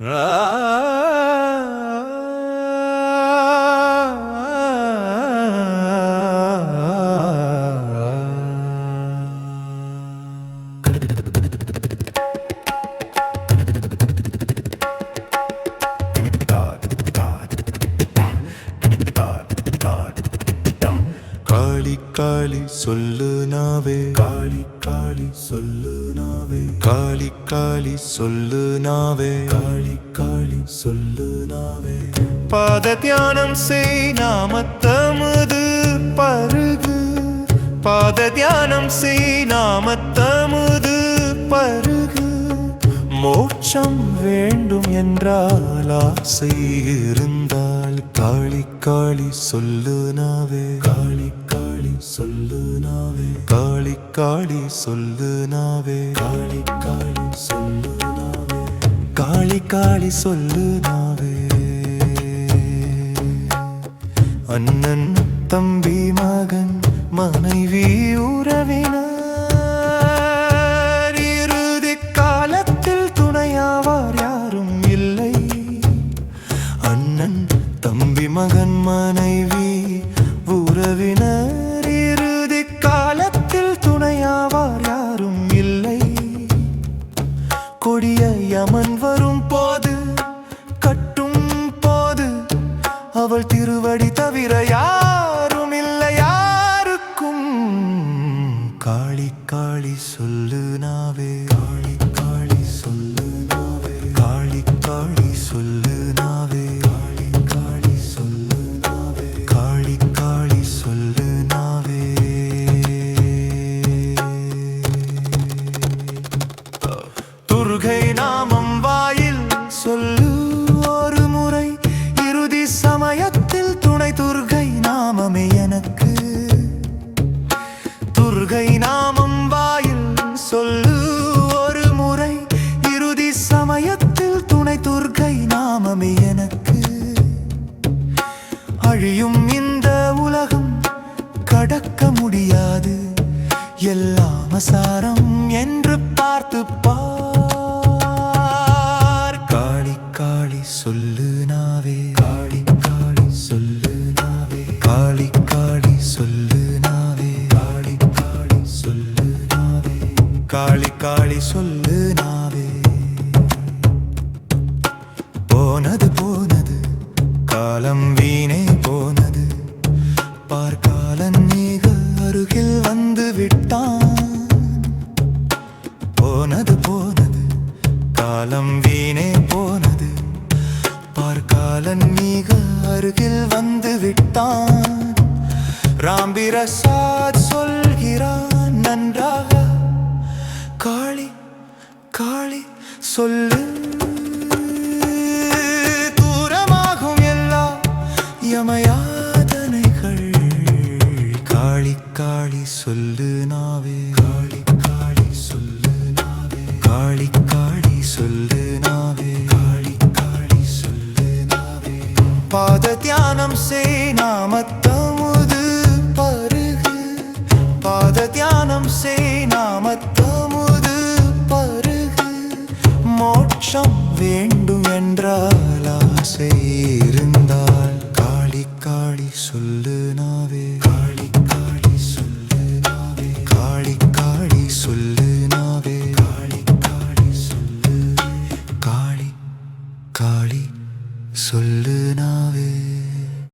காளி காளி சொல்லு நாவே. காளி காளி சொல்லு நாவே. காளி காளி சொல்லு நாவே. காளி காளி சொல்லு நாவே. பாத தியானம் செய் நாமத்தமுது பருகு. பாத தியானம் செய் நாமத்தமுது பருகு. மோட்சம் வேண்டும் என்றால் ஆசை இருந்தால் காளி காளி சொல்லு நாவே. காளி சொல்லு நாவே. காளி காளி சொல்லு நாவே. காளி காளி சொல்லு நாவே. காளி காளி சொல்லு நாவே. அண்ணன் தம்பி மகன் மனைவி உறவினர். இறுதி காலத்தில் துணையாவார் யாரும் இல்லை. அண்ணன் தம்பி மகன் மனைவி உறவினர். அவள் திருவடி தவிர யாரும் இல்லை. யாருக்கும்? காளி காளி சொல்லு நாவே. காளி காளி சொல்லு நாவே. காளி காளி சொல்லு அழியும் இந்த உலகம் கடக்க முடியாது. எல்லாம் அசாரம் என்று பார்த்து பார். காளி காளி சொல்லு நாவே. காளி காளி சொல்லு நாவே. காளி காளி சொல்லு நாவே. காளி காளி சொல்லு நாவே. காளி காளி சொல்லு நாவே. போனது போனது காலம் வீணே போனது. பார்க்காலன் நீக அருகில் வந்து விட்டான். போனது போனது. காலம் வீணே போனது. பார்க்காலன் நீக அருகில் வந்து விட்டான். ராம்பிரசாத் சொல்கிறான் நன்றாக. காளி காளி சொல்லு. யமயாதனைகள். காளி காளி சொல்லு நாவே. காளி காளி சொல்லு நாவே. காளி காளி சொல்லு நாவே. காளி காளி சொல்லு நாவே. பாத தியானம் செய் நாமத்தை சொல்லு நான்